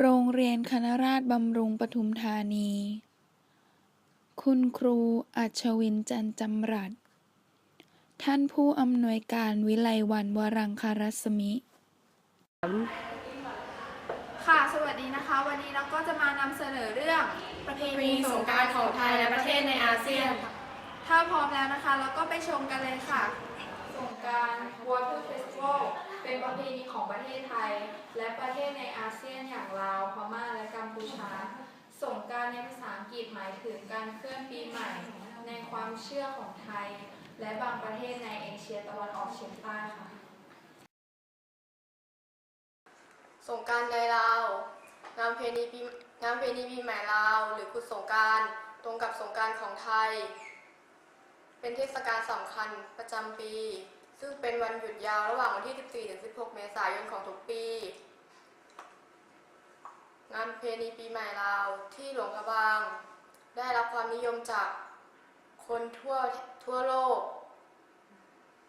โรงเรียนคณราษฎรบำรุงปทุมธานี คุณครูอัชวินจันจำรัด ท่านผู้อำนวยการวิไลวรรณวรังครัศมิ ค่ะ สวัสดีนะคะ วันนี้เราก็จะมานำเสนอเรื่องประเพมีณีสงกรารของไทยและประเทศในอาเซียน ถ้าพร้อมแล้วนะคะ เราก็ไปชมกันเลยค่ะ สงกราร Water Festival เป็นประเพณีของประเทศไทย และประเทศในอาเซียนอย่างลาวพม่าและกัมพูชา สงการในภาษาอังกฤษหมายถึงการเคลื่อนปีใหม่ ในความเชื่อของไทย และบางประเทศในเอเชียตะวันออกเฉียงใต้ค่ะ สงการในลาวงานเพลณีปีงานเพลณีปีใหม่ลาว หรือกุศสงการตรงกับสงการของไทย เป็นเทศกาลสำคัญประจำปี ซึ่งเป็นวันหยุดยาวระหว่างวันที่ 14 ถึง 16 เมษายนของทุกปี งานเพลีปีใหม่ลาวที่หลวงพระบาง ได้รับความนิยมจากคนทั่วทั่วโลก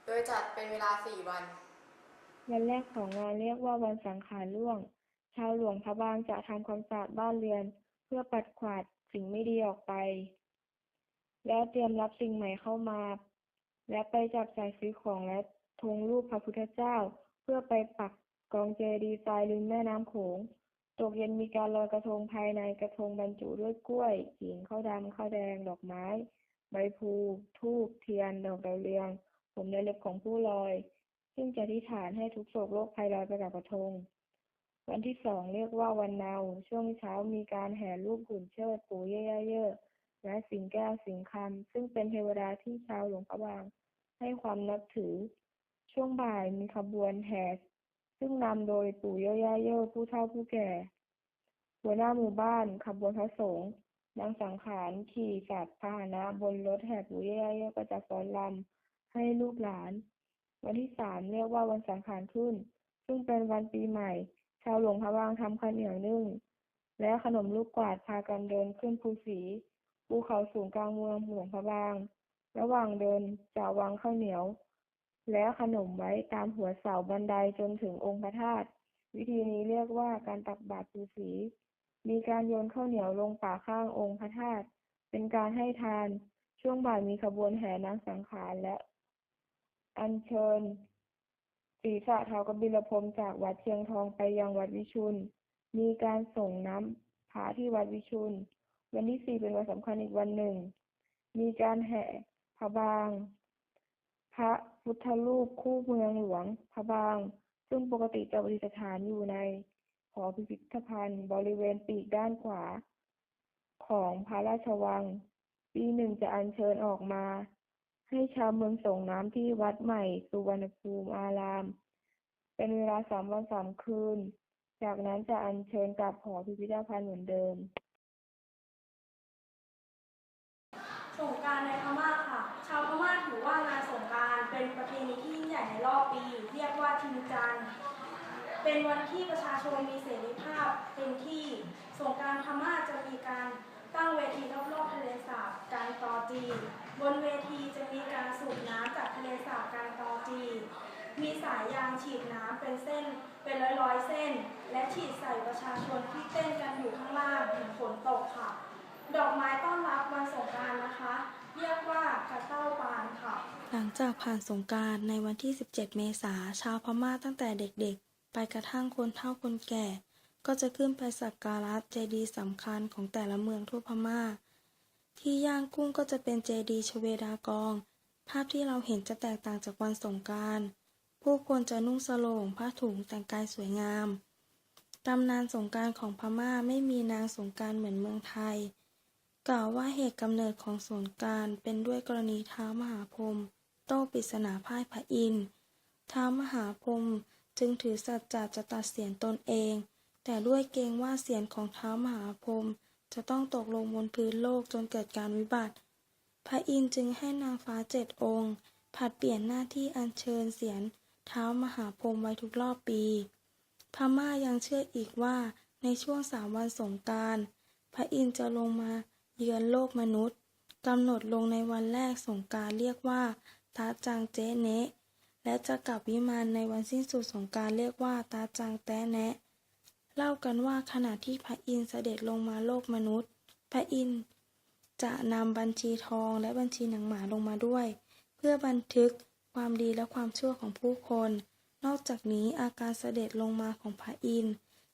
โดยจัดเป็นเวลา 4 วัน วันแรกของงานเรียกว่าวันสังขารล่วง ชาวหลวงพระบางจะทำความสะอาดบ้านเรือน เพื่อปัดกวาดสิ่งไม่ดีออกไป แล้วเตรียมรับสิ่งใหม่เข้ามา และไปจับจ่ายซื้อของและธงรูปพระพุทธเจ้า เพื่อไปปักกองเจดีย์ทรายริมแม่น้ำโขง ตกเย็นมีการลอยกระทงภายในกระทงบรรจุด้วยกล้วยหิงข้าวดำข้าวแดง ดอกไม้ ใบพลูธูปเทียน ดอกดาวเรือง ผมในเล็บของผู้ลอย ซึ่งจะอธิฐานให้ทุกโศกโรคภัยลอยไปกับกระทง วันที่สองเรียกว่าวันเนา ช่วงเช้ามีการแห่รูปหุ่นเชิดปู่ย่ย่เย่ และสิงแก้วสิงคำซึ่งเป็นเทวดาที่ชาวหลวงพระบาง ให้ความนับถือ ช่วงบ่ายมีขบวนแห่ซึ่งนำโดยปู่ย่าย่าเย่อผู้เฒ่าผู้แก่ หัวหน้าหมู่บ้านขบวนพระสงฆ์นางสังขารขี่สัตว์พาหนะบนรถแห่ปู่ย่าย่าเย่อก็จะฟ้อนรำให้ลูกหลาน วันที่สามเรียกว่าวันสังขารขึ้น ซึ่งเป็นวันปีใหม่ ชาวหลวงพระบางทำข้าวเหนียวนึ่งและขนมลูกกวาดพากันเดินขึ้นภูสี ภูเขาสูงกลางเมืองหลวงพระบาง ระหว่างเดินจะวางข้าวเหนียว และขนมไว้ตามหัวเสาบันไดจนถึงองค์พระธาตุวิธีนี้เรียกว่าการตักบาตรภูสีมีการโยนข้าวเหนียวลงป่าข้างองค์พระธาตุเป็นการให้ทาน ช่วงบ่ายมีขบวนแห่นางสังขารและ อัญเชิญศีรษะเท้ากบิลพรมจากวัดเชียงทองไปยังวัดวิชุน มีการส่งน้ำพระที่วัดวิชุน วันที่สี่เป็นวันสำคัญอีกวันหนึ่ง มีการแห่พระบาง พระพุทธรูปคู่เมืองหลวงพระบาง ซึ่งปกติจะประดิษฐานอยู่ในหอพิพิธภัณฑ์ บริเวณปีกด้านขวา ของพระราชวัง ปีหนึ่งจะอัญเชิญออกมา ให้ชาวเมืองส่งน้ำที่วัดใหม่ สุวรรณภูมิอาราม เป็นเวลาสามวันสามคืน จากนั้นจะอัญเชิญกลับหอพิพิธภัณฑ์เหมือนเดิม สงกรานต์ในพม่าค่ะ ชาวพม่าถือว่างานสงกรานต์เป็นประเพณีที่ยิ่งใหญ่ใน รอบปี เรียกว่าทินจัน เป็นวันที่ประชาชนมีเสรีภาพเต็มที่สงกานต์พม่าจะมีการตั้งเวทีรอบๆทะเลสาบการตอจีบนเวทีจะมีการสูบน้ำจากทะเลสาบการตอจีมีสายยางฉีดน้ำเป็นเส้นเป็นร้อยๆเส้น และฉีดใส่ประชาชนที่เต้นกันอยู่ข้างล่างเหมือนฝนตกค่ะ ดอกไม้ต้อนรับวันสงกานต์นะคะ เรียกว่ากระเต้าปานค่ะ หลังจากผ่านสงกานต์ในวันที่ 17 เมษาชาวพม่าตั้งแต่เด็กๆ ไปกระทั่งคนเฒ่าคนแก่ ก็จะขึ้นไปสักการะเจดีย์สำคัญของแต่ละเมืองทั่วพม่า ที่ย่างกุ้งก็จะเป็นเจดีย์ชเวดากอง ภาพที่เราเห็นจะแตกต่างจากวันสงกานต์ผู้คนจะนุ่งสโลงผ้าถุงแต่งกายสวยงาม ตำนานสงกานต์ของพม่าไม่มีนางสงกานต์เหมือนเมืองไทย กล่าวว่าเหตุกำเนิดของสงกานต์เป็นด้วยกรณีท้าวมหาพรหมโต้ปริศนาพ่ายพระอินทร์ท้าวมหาพรหมจึงถือสัจจะจะตัดเสียนตนเอง แต่ด้วยเกรงว่าเสียนของท้าวมหาพรหมจะต้องตกลงบนพื้นโลกจนเกิดการวิบัติ พระอินทร์จึงให้นางฟ้าเจ็ดองค์ ผัดเปลี่ยนหน้าที่อัญเชิญเสียนท้ามหาพรหมไว้ทุกรอบปี พม่ายังเชื่ออีกว่าในช่วงสามวันสงกานต์พระอินทร์จะลงมา เยือนโลกมนุษย์กำหนดลงในวันแรกสงกานต์เรียกว่าตาจังเจ๊เนะและจะกลับวิมานในวันสิ้นสุดสงกานต์เรียกว่าตาจังแตะแนะ เล่ากันว่าขณะที่พระอินทร์เสด็จลงมาโลกมนุษย์ พระอินทร์จะนำบัญชีทองและบัญชีหนังหมาลงมาด้วย เพื่อบันทึกความดีและความชั่วของผู้คน นอกจากนี้อาการเสด็จลงมาของพระอินทร์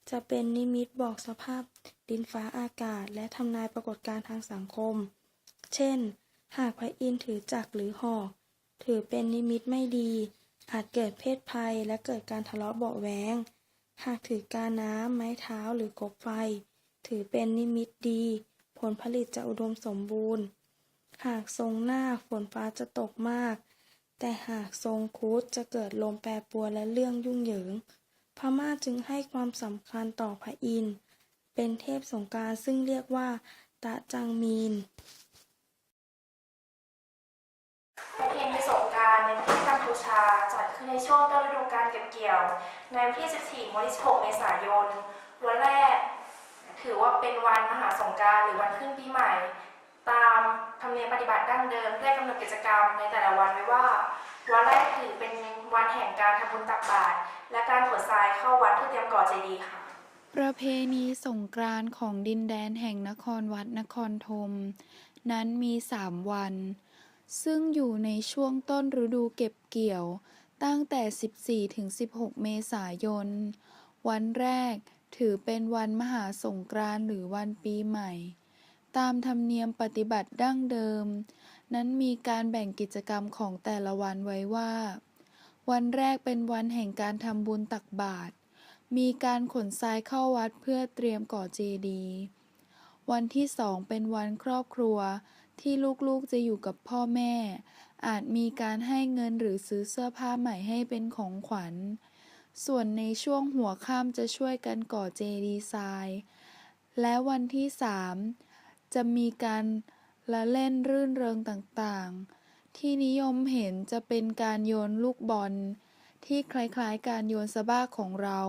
จะเป็นนิมิตบอกสภาพดินฟ้าอากาศ และทำนายปรากฏการณ์ทางสังคม เช่น หากพระอินทร์ถือจักรหรือหอก ถือเป็นนิมิตไม่ดี อาจเกิดเพศภัยและเกิดการทะเลาะเบาะแว้งหากถือกาน้ำไม้เท้าหรือกบไฟ ถือเป็นนิมิตดี ผลผลิตจะอุดมสมบูรณ์ หากทรงหน้าฝนฟ้าจะตกมาก แต่หากทรงครุฑจะเกิดลมแปรปรวนและเรื่องยุ่งเหยิง พม่าจึงให้ความสำคัญต่อพระอินทร์เป็นเทพสงกานต์ซึ่งเรียกว่า ตะจังมีนประเพณีสงการในประเทศกัมพูชาจัดขึ้นในช่วงต้นฤดูกาลเก็บเกี่ยว ในวันที่ 14 วันที่ 16 เมษายน วันแรก ถือว่าเป็นวันมหาสงการหรือวันขึ้นปีใหม่ ตามธรรมเนียมปฏิบัติดั้งเดิมได้กำหนดกิจกรรมในแต่ละวันไว้ว่า วันแรกถือเป็นวันแห่งการทำบุญตักบาตรและการขนทรายเข้าวัดเพื่อเตรียมก่อเจดีย์ค่ะ ประเพณีสงกรานต์ของดินแดนแห่งนครวัดนครธมนั้นมีสามวัน ซึ่งอยู่ในช่วงต้นฤดูเก็บเกี่ยวตั้งแต่ 14 ถึง 16 เมษายน วันแรกถือเป็นวันมหาสงกรานต์หรือวันปีใหม่ ตามธรรมเนียมปฏิบัติดั้งเดิม นั้นมีการแบ่งกิจกรรมของแต่ละวันไว้ว่า วันแรกเป็นวันแห่งการทำบุญตักบาตร มีการขนทรายเข้าวัดเพื่อเตรียมก่อเจดีย์ วันที่สองเป็นวันครอบครัวที่ลูกๆจะอยู่กับพ่อแม่ อาจมีการให้เงินหรือซื้อเสื้อผ้าใหม่ให้เป็นของขวัญ ส่วนในช่วงหัวค่ำจะช่วยกันก่อเจดีย์ทราย และวันที่สามจะมีการ ละเล่นรื่นเริงต่างๆ ที่นิยมเห็นจะเป็นการโยนลูกบอล ที่คล้ายๆ การโยนสะบ้าของเรา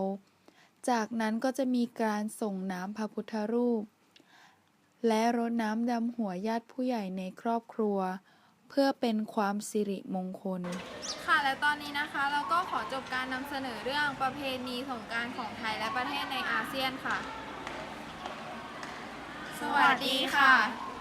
จากนั้นก็จะมีการส่งน้ำพระพุทธรูป และรดน้ำดำหัวญาติผู้ใหญ่ในครอบครัว เพื่อเป็นความสิริมงคล ค่ะและตอนนี้นะคะเราก็ขอจบการนำเสนอเรื่องประเพณีสงกรารของไทยและประเทศในอาเซียนค่ะ สวัสดีค่ะ